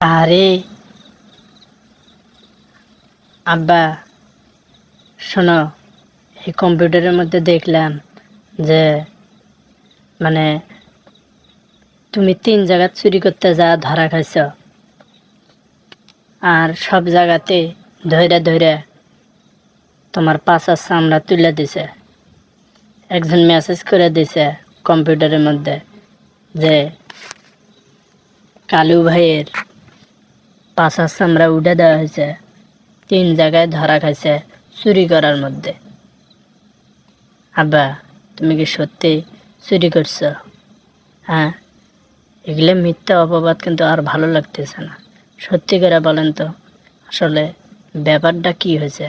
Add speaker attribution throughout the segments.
Speaker 1: আরে আব্বা, শোনো, এই কম্পিউটারের মধ্যে দেখলাম যে মানে তুমি তিন জায়গা চুরি করতে যা ধরা খাইছ। আর সব জায়গাতে ধৈরে ধৈরে তোমার পাশার চামড়া তুলে দিছে। একজন মেসেজ করে দিছে কম্পিউটারের মধ্যে যে, কালু ভাইয়ের পাশার চামড়া উঠে দেওয়া হয়েছে। তিন জায়গায় ধরা খাইছে চুরি করার মধ্যে। আব্বা, তুমি কি সত্যি চুরি করছ? হ্যাঁ এগুলো মিথ্যা অপবাদ কিন্তু আর ভালো লাগতেছে না। সত্যি করে বলেন তো, আসলে ব্যাপারটা কি হয়েছে?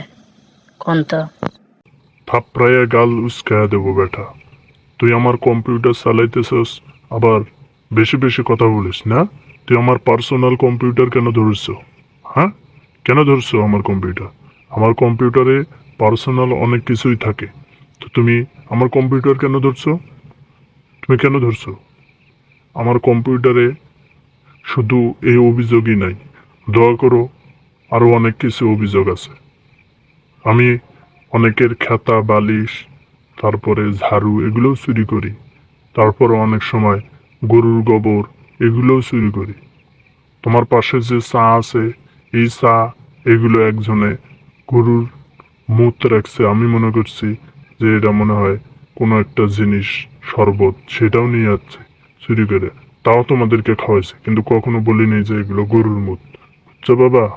Speaker 1: কোন তো?
Speaker 2: থাপড়াইয়া গাল উস্কায়া দেবো বেটা। তুই আমার কম্পিউটার চালাইতেছস, আবার বেশি বেশি কথা বলিস না? তুই আমার পার্সোনাল কম্পিউটার কেন ধরছ? হ্যাঁ? কেন ধরছো আমার কম্পিউটার আমার কম্পিউটারে পার্সোনাল অনেক কিছুই থাকে। তো তুমি আমার কম্পিউটার কেন ধরছো? তুমি কেন ধরছো? আমার কম্পিউটারে শুধু এই অভিযোগই নাই। দয়া করো আরও অনেক কিছু অভিযোগ আছে। আমি অনেকের খাতা, বালিশ, তারপরে ঝাড়ু এগুলোও চুরি করি। তারপরে অনেক সময় গরুর গোবর এগুলোও চুরি করি। তোমার পাশে যে চা আছে, এই চা, এগুলো একজনে গরুর মুত রাখছে। আমি মনে করছি যে এটা মনে হয় কোনো একটা জিনিস, শরবত, সেটাও নিয়ে যাচ্ছে চুরি করে। তাও তোমাদেরকে খাওয়াইছে, কিন্তু কখনো বলিনি যে এগুলো গরুর মুত। বাবা?